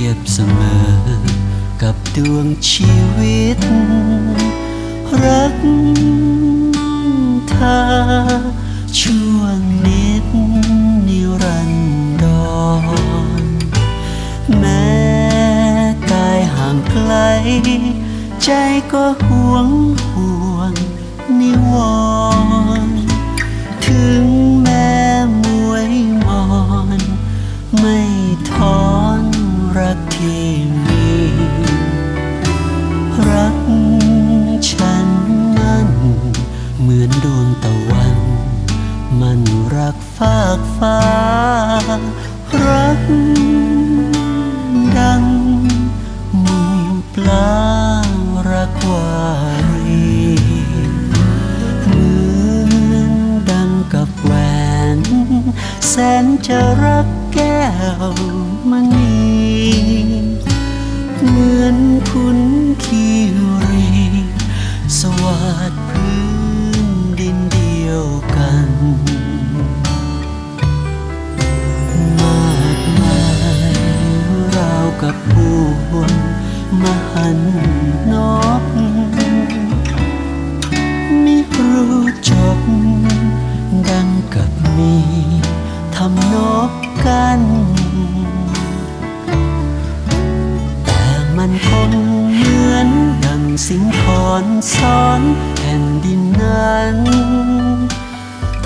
ียบเสมอ กับดวงชีวิต รักเธอช่วงนิดนิรันดร แม้กายห่างไกล ใจก็ห่วงห่วงนิวร ฝากฟ้า รัก ดังมูปลารักวารีเหมือนดังกับแหวน แสนจะรักแก้วมณีาวกับพวงมหันนอกมิรู้จบ ดังกับมีทำนบกัน แต่มันคงเหมือนดังสิ่งขอนซ้อนแผ่นดินนั้น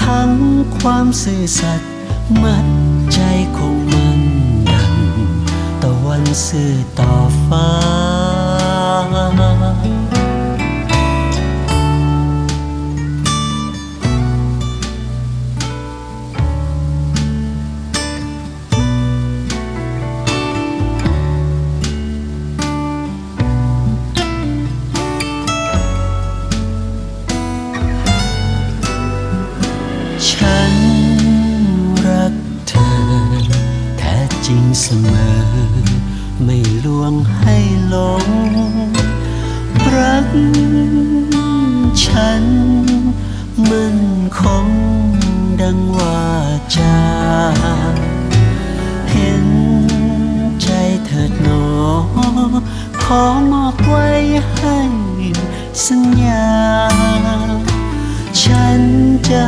ทั้งความซื่อสัตย์มัด วันสื่อต่อฟ้า ฉันรักเธอ แท้จริงเสมอ วงให้หลง รักฉันมันคงดังว่าจาเห็นใจเถิดหนอ ขอมอบไว้ให้สัญญา ฉันจะ